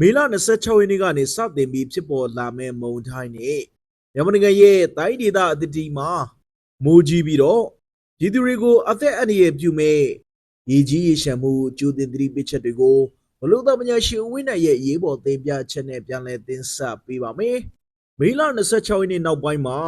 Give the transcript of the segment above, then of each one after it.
မေလ26ရက်နေ့ကနေစတင်ပြီးဖြစ်ပေါ်လာမဲ့မုန်တိုင်းနဲ့မြန်မာနိုင်ငံရဲ့တိုင်းဒေသအသီးသီးမှာမိုးကြီးပြီးတော့ပြည်သူတွေကိုအသက်အန္တရာယ်ပြုမဲ့ရေကြီးရေရှမ်းမှုကျူတင်သတိပေးချက်တွေကိုဘလို့သားပညာရှင်ဦးဝင်းနိုင်ရဲ့ရေးပေါ်သင်ပြချက်နဲ့ပြန်လည်သင်ဆက်ပေးပါမယ်။မေလ26ရက်နေ့နောက်ပိုင်းမှာ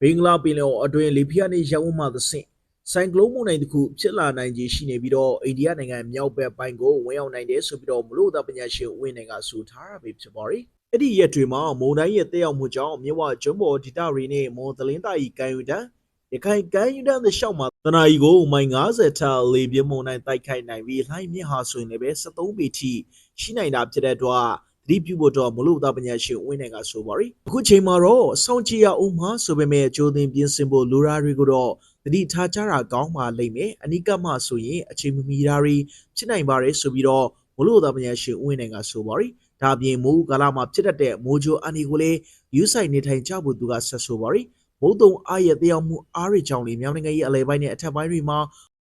ဘင်္ဂလားပင်လယ်အော်အတွင်းလေပြင်းနဲ့ရောင်းမှသဆင့် ဆိုင်ကလုန်းမုန်တိုင်းတစ်ခုဖြစ်လာနိုင်ခြေရှိနေပြီးတော့အိန္ဒိယနိုင်ငံမြောက်ဘက်ပိုင်းကိုဝင်ရောက်နိုင်တယ်ဆိုပြီးတော့မလို့သားပညာရှင်ဦးဝင်းနိုင်ကဆိုထားတာပဲဖြစ်ပါတယ်။အဲ့ဒီရက်တွေမှာမုန်တိုင်းရဲ့တက်ရောက်မှုကြောင့်မြဝကျွန်းပေါ်ဒေသတွေနဲ့မွန်သလင်းသားဤကံယူတန်းရခိုင်ကမ်းယူတန်းသလျှောက်မှာတနာရီကိုမိုင်90ထက်လေပြင်းမုန်တိုင်းတိုက်ခိုက်နိုင်ပြီးလှိုင်းမြင့်ဟာဆိုရင်လည်းပဲ73ပေထိရှိနိုင်တာဖြစ်တဲ့အတွက်သတိပြုဖို့တော့မလို့သားပညာရှင်ဦးဝင်းနိုင်ကဆိုပါရီအခုချိန်မှာတော့စောင့်ကြည့်ရအောင်မှာဆိုပေမဲ့ကြိုးတင်ပြင်ဆင်ဖို့လိုရာတွေကိုတော့ သတိထားကြတာကောင်းပါလိမ့်မယ်အနိကမှဆိုရင်အချိန်မမီတာတွေဖြစ်နိုင်ပါတယ်ဆိုပြီးတော့မလို့သားပညာရှင်ဦးဝင်းနိုင်ကဆိုပါရီဒါအပြင်မိုးကာလမှာဖြစ်တတ်တဲ့မိုးကြိုအန်ဒီကိုလည်းယူဆိုင်နေထိုင်ကြဖို့သူကဆက်ဆိုပါရီမုတ်တုံအားရဲ့တရားမှုအားတွေကြောင့်လေမြောင်နိုင်ငံရဲ့အလဲပိုင်းနဲ့အထက်ပိုင်းတွေမှာ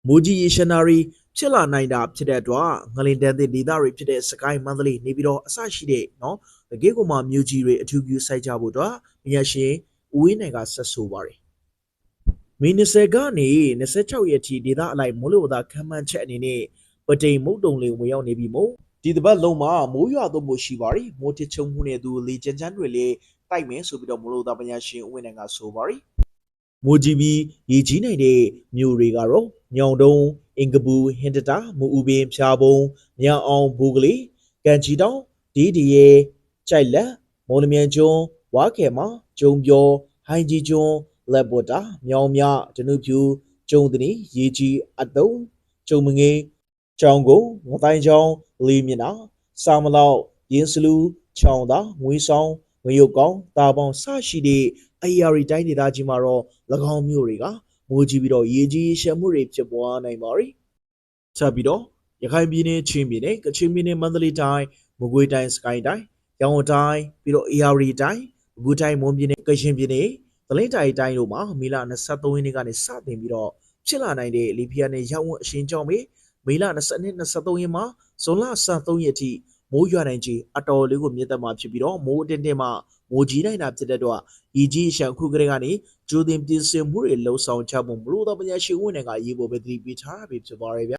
မိုးကြီးရေရှမ်းနာရီဖြစ်လာနိုင်တာဖြစ်တဲ့အတွက်ငလင်တန်းတဲ့ဒေသတွေဖြစ်တဲ့စကိုင်းမန္တလေးနေပြီးတော့အဆရှိတဲ့နော်တကယ်ကိုမှမြို့ကြီးတွေအထူးပြုစိုက်ကြဖို့တော့ပညာရှင်ဦးဝင်းနိုင်ကဆက်ဆိုပါတယ် မင်း20ကနေ26ရက်ထိဒေသအလိုက်မိုးလေဝသခန့်မှန်းချက်အနေနဲ့ပတိန်မုတ်တုံလေးဝင်ရောက်နေပြီမို့ဒီတစ်ပတ်လုံးမှာမိုးရွာသွန်းမှုရှိပါတယ်မိုးထချုံမှုနဲ့သူလေကြမ်းကြမ်းတွေလေးတိုက်မယ်ဆိုပြီးတော့မိုးလေဝသပညာရှင်ဦးဝင်းနိုင်ကဆိုပါတယ်မိုးကြီးပြီးရေကြီးနိုင်တဲ့မြို့တွေကတော့ညောင်တုံးအင်္ဂပူဟင်တတာမူဦးပင်ဖြာပုံမြောင်အောင်ဘူကလေးကန်ချီတောင်ဒီဒီရဲကြိုက်လက်မော်လမြိုင်ကျွန်းဝါခဲမကျုံပြောဟိုင်ကြီးကျွန်း လက်ပေါ်တာမြောင်မြဒနုဖြူကျုံတနီရေကြီးအတုံးကျုံမငေးကြောင်ကုန်းငတိုင်းချောင်းလေးမျက်နှာစာမလောက်ရင်းစလူချောင်းသာငွေဆောင်ငရုတ်ကောင်းတာပေါင်းစရှိတဲ့အရာရီတိုင်းဒေသကြီးမှာတော့၎င်းမျိုးတွေကမိုးကြီးပြီးတော့ရေကြီးရှမ်းမှုတွေဖြစ်ပွားနိုင်ပါ ರಿ ဆက်ပြီးတော့ရခိုင်ပြည်နယ်ချင်းပြည်နယ်ကချင်ပြည်နယ်မန္တလေးတိုင်းမကွေးတိုင်းစကိုင်းတိုင်းရန်ကုန်တိုင်းပြီးတော့အေရီတိုင်းပဲခူးတိုင်းမွန်ပြည်နယ်ကချင်ပြည်နယ် သလင်းတိုင်းတိုင်းတို့မှာမေလ23ရက်နေ့ကနေစတင်ပြီးတော့ဖြစ်လာနိုင်တဲ့လီဖီယာနဲ့ရောင်းဝအရှင်ကြောင့်ပဲမေလ22 23ရက်မှာဇွန်လ23ရက်ထိမိုးရွာနိုင်ခြင်းအတော်လေးကိုမြင့်တက်မှာဖြစ်ပြီးတော့မိုးအတင်းတင်းမှမိုးကြီးနိုင်တာဖြစ်တဲ့အတွက်ဤကြီးအရှံခုကလေးကနေကျိုးတင်ပြင်ဆင်မှုတွေလှုံ့ဆော်ချဖို့မလို့တော့ပညာရှင်ဝင်တွေကရေးပေါ်ပဲသတိပေးထားတာပဲဖြစ်ပါရဲ့ဗျ